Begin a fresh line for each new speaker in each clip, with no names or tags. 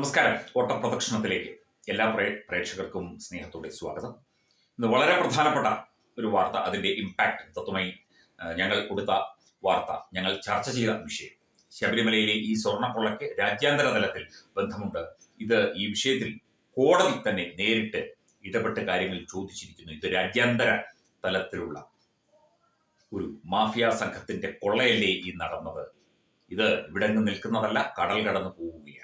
നമസ്കാരം. ഓട്ട പ്രദക്ഷിണത്തിലേക്ക്. എല്ലാ പ്രേ- പ്രേക്ഷകർക്കും സ്നേഹത്തോടെ സ്വാഗതം. ഇന്ന് വളരെ പ്രധാനപ്പെട്ട ഒരു വാർത്ത അതിന്റെ ഇമ്പാക്ട് തത്വമായി ഞങ്ങൾ കൊടുത്ത വാർത്ത ഞങ്ങൾ ചർച്ച ചെയ്ത വിഷയം. ശബരിമലയിലെ ഈ സ്വർണക്കൊള്ളയ്ക്ക് രാജ്യാന്തര തലത്തിൽ ബന്ധമുണ്ട്. ഇത് ഈ വിഷയത്തിൽ കോടതി തന്നെ നേരിട്ട് ഇടപെട്ട് കാര്യങ്ങൾ ചോദിച്ചിരിക്കുന്നു. ഇത് രാജ്യാന്തര തലത്തിലുള്ള ഒരു മാഫിയ സംഘത്തിന്റെ കൊള്ളയല്ലേ ഈ നടന്നത്? ഇത് ഇവിടെ നിന്ന് നിൽക്കുന്നതല്ല കടൽ കടന്നു പോവുകയാണ്.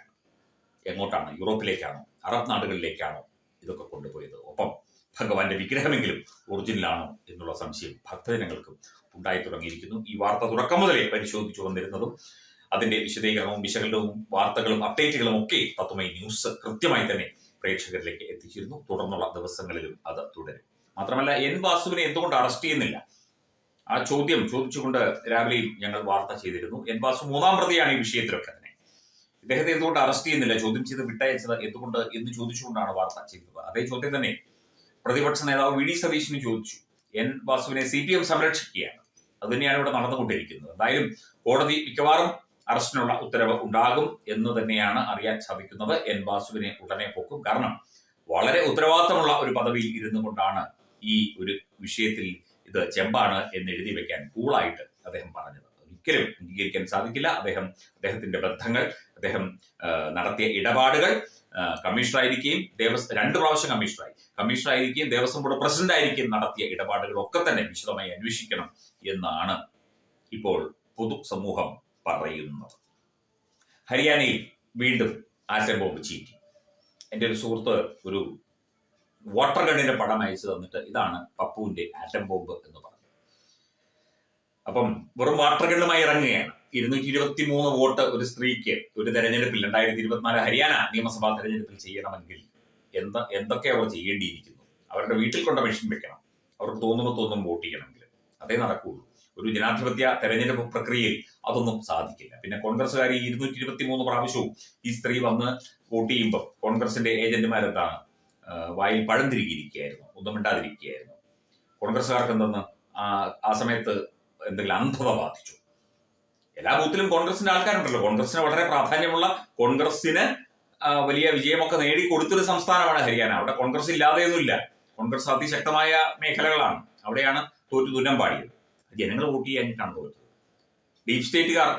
എങ്ങോട്ടാണ്? യൂറോപ്പിലേക്കാണോ? അറബ് നാടുകളിലേക്കാണോ ഇതൊക്കെ കൊണ്ടുപോയത്? ഒപ്പം ഭഗവാന്റെ വിഗ്രഹമെങ്കിലും ഒറിജിനലാണോ എന്നുള്ള സംശയം ഭക്തജനങ്ങൾക്കും ഉണ്ടായി തുടങ്ങിയിരിക്കുന്നു. ഈ വാർത്ത തുടക്കം മുതലേ പരിശോധിച്ചു വന്നിരുന്നതും അതിന്റെ വിശദീകരണവും വിശകലനവും വാർത്തകളും അപ്ഡേറ്റുകളും ഒക്കെ തത്വമായി ന്യൂസ് കൃത്യമായി തന്നെ പ്രേക്ഷകരിലേക്ക് എത്തിച്ചിരുന്നു. തുടർന്നുള്ള ദിവസങ്ങളിലും അത് തുടരും. മാത്രമല്ല എൻ വാസുവിനെ എന്തുകൊണ്ട് അറസ്റ്റ് ചെയ്യുന്നില്ല? ആ ചോദ്യം ചോദിച്ചുകൊണ്ട് രാവിലെയും ഞങ്ങൾ വാർത്ത ചെയ്തിരുന്നു. എൻ വാസു മൂന്നാം പ്രതിയാണ് ഈ വിഷയത്തിലൊക്കെ. ഇദ്ദേഹത്തെ എന്തുകൊണ്ട് അറസ്റ്റ് ചെയ്യുന്നില്ല? ചോദ്യം ചെയ്ത് വിട്ടയച്ചത് എന്തുകൊണ്ട് എന്ന് ചോദിച്ചുകൊണ്ടാണ് വാർത്ത ചെയ്തത് അതേ ചോദ്യം തന്നെ പ്രതിപക്ഷ നേതാവ് വി ഡി സതീശിന് ചോദിച്ചു. എൻ വാസുവിനെ സി പി എം സംരക്ഷിക്കുകയാണ്. അത് തന്നെയാണ് ഇവിടെ നടന്നുകൊണ്ടിരിക്കുന്നത്. എന്തായാലും കോടതി മിക്കവാറും അറസ്റ്റിനുള്ള ഉത്തരവ് ഉണ്ടാകും എന്ന് തന്നെയാണ് അറിയാൻ സാധിക്കുന്നത്. എൻ വാസുവിനെ ഉടനെ പൊക്കും. കാരണം വളരെ ഉത്തരവാദിത്തമുള്ള ഒരു പദവിയിൽ ഇരുന്നു കൊണ്ടാണ് ഈ ഒരു വിഷയത്തിൽ ഇത് ചെമ്പാണ് എന്ന് എഴുതി വെക്കാൻ കൂളായിട്ട് അദ്ദേഹം പറഞ്ഞത്. ഒരിക്കലും അംഗീകരിക്കാൻ സാധിക്കില്ല. അദ്ദേഹം അദ്ദേഹത്തിന്റെ ബന്ധങ്ങൾ അദ്ദേഹം നടത്തിയ ഇടപാടുകൾ കമ്മീഷണറായിരിക്കുകയും ദേവസ്വം രണ്ട് പ്രാവശ്യം കമ്മീഷണറായി. കമ്മീഷണറായിരിക്കുകയും ദേവസ്വം ബോർഡ് പ്രസിഡന്റ് ആയിരിക്കുകയും നടത്തിയ ഇടപാടുകളൊക്കെ തന്നെ വിശദമായി അന്വേഷിക്കണം എന്നാണ് ഇപ്പോൾ പൊതുസമൂഹം പറയുന്നത്. ഹരിയാനയിൽ വീണ്ടും ആറ്റം ബോംബ് ചീറ്റി. എന്റെ ഒരു സുഹൃത്ത് ഒരു വാട്ടർ ഗണ്ണിന്റെ പടം അയച്ചു തന്നിട്ട് ഇതാണ് പപ്പുവിന്റെ ആറ്റം ബോംബ് എന്ന് പറഞ്ഞു അപ്പം വെറും വാട്ടർഗണ്ണുമായി ഇറങ്ങുകയാണ്. ഇരുന്നൂറ്റി ഇരുപത്തി മൂന്ന് വോട്ട് ഒരു സ്ത്രീക്ക് ഒരു തെരഞ്ഞെടുപ്പിൽ രണ്ടായിരത്തി ഇരുപത്തിനാല് ഹരിയാന നിയമസഭാ തെരഞ്ഞെടുപ്പിൽ ചെയ്യണമെങ്കിൽ എന്ത എന്തൊക്കെ അവർ ചെയ്യേണ്ടിയിരിക്കുന്നു? അവരുടെ വീട്ടിൽ കൊണ്ട മെഷീൻ വെക്കണം. അവർക്ക് തോന്നുമ്പോൾ തോന്നും വോട്ട് ചെയ്യണമെങ്കിൽ. അതേ നടക്കുള്ളൂ. ഒരു ജനാധിപത്യ തെരഞ്ഞെടുപ്പ് പ്രക്രിയയിൽ അതൊന്നും സാധിക്കില്ല. പിന്നെ കോൺഗ്രസ്സുകാർ ഈ ഇരുന്നൂറ്റി ഇരുപത്തി മൂന്ന് പ്രാവശ്യവും ഈ സ്ത്രീ വന്ന് വോട്ട് ചെയ്യുമ്പോൾ കോൺഗ്രസിന്റെ ഏജന്റുമാരെന്താണ്? വായിൽ പഴം തിരികിയിരിക്കുകയായിരുന്നു. ഒന്നും മിണ്ടാതിരിക്കുകയായിരുന്നു. കോൺഗ്രസ്സുകാർക്ക് എന്തെന്ന് ആ സമയത്ത് എന്തെങ്കിലും അന്ധത ബാധിച്ചു. എല്ലാ ബൂത്തിലും കോൺഗ്രസിന്റെ ആൾക്കാരുണ്ടല്ലോ. കോൺഗ്രസിന് വളരെ പ്രാധാന്യമുള്ള കോൺഗ്രസിന് വലിയ വിജയമൊക്കെ നേടി കൊടുത്തൊരു സംസ്ഥാനമാണ് ഹരിയാന. അവിടെ കോൺഗ്രസ് ഇല്ലാതെയൊന്നുമില്ല. കോൺഗ്രസ് അതിശക്തമായ മേഖലകളാണ്. അവിടെയാണ് തോറ്റു തുന്നം പാടിയത്. ജനങ്ങൾ വോട്ട് ചെയ്യാനായിട്ടാണ് തോറ്റത് ഡീപ് സ്റ്റേറ്റുകാർ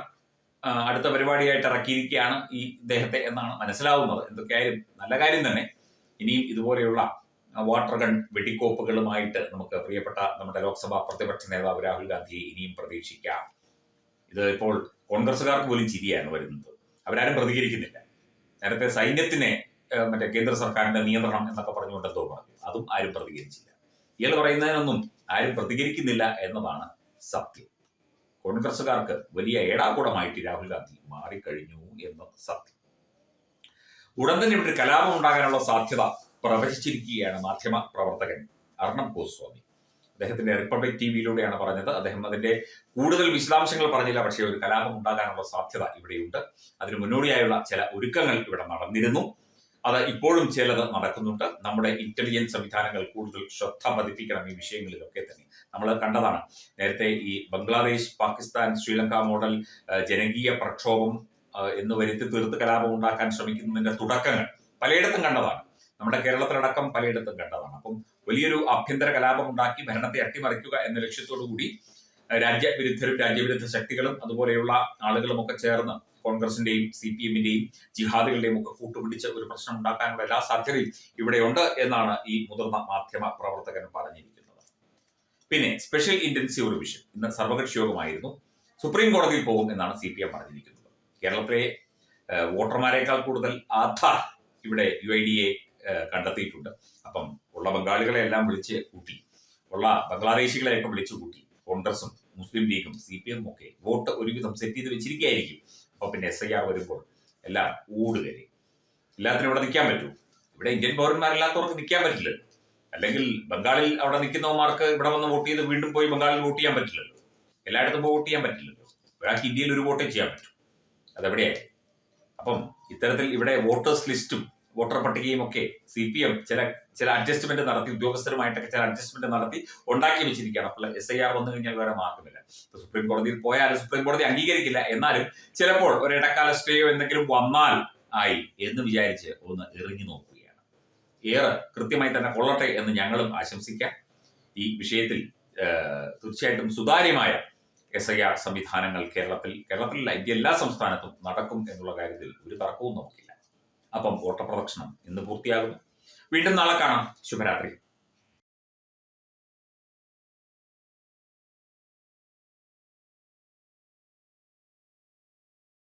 അടുത്ത പരിപാടിയായിട്ട് ഇറക്കിയിരിക്കുകയാണ് ഈ ഇദ്ദേഹത്തെ എന്നാണ് മനസ്സിലാവുന്നത്. എന്തൊക്കെയായാലും നല്ല കാര്യം തന്നെ. ഇനിയും ഇതുപോലെയുള്ള വാട്ടർ ഗൺ വെടിക്കോപ്പുകളുമായിട്ട് നമുക്ക് പ്രിയപ്പെട്ട നമ്മുടെ ലോക്സഭാ പ്രതിപക്ഷ നേതാവ് രാഹുൽ ഗാന്ധിയെ ഇനിയും പ്രതീക്ഷിക്കാം. ഇത് ഇപ്പോൾ കോൺഗ്രസ്സുകാർക്ക് പോലും ചിരിയാണ് വരുന്നത്. അവരാരും പ്രതികരിക്കുന്നില്ല. നേരത്തെ സൈന്യത്തിനെ മറ്റേ കേന്ദ്ര സർക്കാരിന്റെ നിയന്ത്രണം എന്നൊക്കെ പറഞ്ഞുകൊണ്ട് എന്തോ പറഞ്ഞു. അതും ആരും പ്രതികരിച്ചില്ല. ഇയാൾ പറയുന്നതിനൊന്നും ആരും പ്രതികരിക്കുന്നില്ല എന്നതാണ് സത്യം. കോൺഗ്രസ്സുകാർക്ക് വലിയ ഏടാകൂടമായിട്ട് രാഹുൽ ഗാന്ധി മാറിക്കഴിഞ്ഞു എന്ന് സത്യം. ഉടൻ തന്നെ ഇവിടെ കലാപം ഉണ്ടാകാനുള്ള സാധ്യത പ്രവചിച്ചിരിക്കുകയാണ് മാധ്യമ പ്രവർത്തകൻ അർണബ് ഗോസ്വാമി. അദ്ദേഹത്തിന്റെ റിപ്പബ്ലിക് ടി വിയിലൂടെയാണ് പറഞ്ഞത്. അദ്ദേഹം അതിന്റെ കൂടുതൽ വിശദാംശങ്ങൾ പറഞ്ഞില്ല. പക്ഷേ ഒരു കലാപം ഉണ്ടാകാനുള്ള സാധ്യത ഇവിടെയുണ്ട്. അതിന് മുന്നോടിയായുള്ള ചില ഒരുക്കങ്ങൾ ഇവിടെ നടന്നിരുന്നു. അത് ഇപ്പോഴും ചിലത് നടക്കുന്നുണ്ട്. നമ്മുടെ ഇന്റലിജൻസ് സംവിധാനങ്ങൾ കൂടുതൽ ശ്രദ്ധ പതിപ്പിക്കണം ഈ വിഷയങ്ങളിലൊക്കെ തന്നെ. നമ്മൾ കണ്ടതാണ് നേരത്തെ ഈ ബംഗ്ലാദേശ് പാകിസ്ഥാൻ ശ്രീലങ്ക മോഡൽ ജനകീയ പ്രക്ഷോഭം എന്ന് വരുത്തി തീർത്ത് കലാപം ഉണ്ടാക്കാൻ ശ്രമിക്കുന്നതിന്റെ തുടക്കങ്ങൾ പലയിടത്തും കണ്ടതാണ്. നമ്മുടെ കേരളത്തിലടക്കം പലയിടത്തും കണ്ടതാണ്. അപ്പം വലിയൊരു ആഭ്യന്തര കലാപം ഉണ്ടാക്കി ഭരണത്തെ അട്ടിമറിക്കുക എന്ന ലക്ഷ്യത്തോടു കൂടി രാജ്യവിരുദ്ധരും രാജ്യവിരുദ്ധ ശക്തികളും അതുപോലെയുള്ള ആളുകളും ഒക്കെ ചേർന്ന് കോൺഗ്രസിന്റെയും സി പി എമ്മിന്റെയും ജിഹാദികളുടെയും ഒക്കെ കൂട്ടുപിടിച്ച് ഒരു പ്രശ്നം ഉണ്ടാക്കാനുള്ള എല്ലാ സാധ്യതയും ഇവിടെയുണ്ട് എന്നാണ് ഈ മുതിർന്ന മാധ്യമ പ്രവർത്തകൻ പറഞ്ഞിരിക്കുന്നത്. പിന്നെ സ്പെഷ്യൽ ഇന്റൻസീവ് റിവിഷൻ ഇന്ന് സർവകക്ഷി യോഗമായിരുന്നു. സുപ്രീം കോടതിയിൽ പോകും എന്നാണ് സി പി എം പറഞ്ഞിരിക്കുന്നത്. കേരളത്തിലെ വോട്ടർമാരെക്കാൾ കൂടുതൽ ആധാർ ഇവിടെ യു ഐ ഡി എ കണ്ടെത്തിയിട്ടുണ്ട്. അപ്പം ഉള്ള ബംഗാളികളെ എല്ലാം വിളിച്ച് കൂട്ടി. ഉള്ള ബംഗ്ലാദേശികളെയൊക്കെ വിളിച്ചു കൂട്ടി. കോൺഗ്രസും മുസ്ലിം ലീഗും സി പി എമ്മും ഒക്കെ വോട്ട് ഒരുവിധം സെറ്റ് ചെയ്ത് വെച്ചിരിക്കുകയായിരിക്കും. അപ്പൊ പിന്നെ എസ് ഐ ആർ വരുമ്പോൾ എല്ലാം ഊടുകരെ എല്ലാത്തിനും ഇവിടെ നിൽക്കാൻ പറ്റൂ. ഇവിടെ ഇന്ത്യൻ പൗരന്മാരില്ലാത്തവർക്ക് നിൽക്കാൻ പറ്റില്ല. അല്ലെങ്കിൽ ബംഗാളിൽ അവിടെ നിൽക്കുന്നവന്മാർക്ക് ഇവിടെ വന്ന് വോട്ട് ചെയ്ത് വീണ്ടും പോയി ബംഗാളിൽ വോട്ട് ചെയ്യാൻ പറ്റില്ലല്ലോ. എല്ലായിടത്തും വോട്ട് ചെയ്യാൻ പറ്റില്ലല്ലോ. ഒരാൾക്ക് ഇന്ത്യയിൽ ഒരു വോട്ടേ ചെയ്യാൻ പറ്റൂ. അതെവിടെയായി അപ്പം ഇത്തരത്തിൽ ഇവിടെ വോട്ടേഴ്സ് ലിസ്റ്റും വോട്ടർ പട്ടികയും ഒക്കെ സി പി എം ചില ചില അഡ്ജസ്റ്റ്മെന്റ് നടത്തി ഉദ്യോഗസ്ഥരുമായിട്ടൊക്കെ ചില അഡ്ജസ്റ്റ്മെന്റ് നടത്തി ഉണ്ടാക്കി വെച്ചിരിക്കുകയാണ്. അപ്പോൾ എസ് ഐ ആർ വന്നു കഴിഞ്ഞാൽ വേറെ മാർഗമില്ല. സുപ്രീം കോടതിയിൽ പോയാലും സുപ്രീം കോടതി അംഗീകരിക്കില്ല. എന്നാലും ചിലപ്പോൾ ഒരു ഇടക്കാല സ്റ്റേയോ എന്തെങ്കിലും വന്നാൽ ആയി എന്ന് വിചാരിച്ച് ഒന്ന് എറിഞ്ഞു നോക്കുകയാണ്. ഏറെ കൃത്യമായി തന്നെ കൊള്ളട്ടെ എന്ന് ഞങ്ങളും ആശംസിക്കാം. ഈ വിഷയത്തിൽ തീർച്ചയായിട്ടും സുതാര്യമായ എസ് ഐ ആർ സംവിധാനങ്ങൾ കേരളത്തിൽ കേരളത്തിലല്ല ഇന്ത്യ എല്ലാ സംസ്ഥാനത്തും നടക്കും എന്നുള്ള കാര്യത്തിൽ ഒരു തർക്കവും നമുക്കില്ല അപ്പം ഓട്ടപ്രദക്ഷിണം ഇന്ന് പൂർത്തിയാകുന്നു വീണ്ടും നാളെ കാണാം. ശുഭരാത്രി.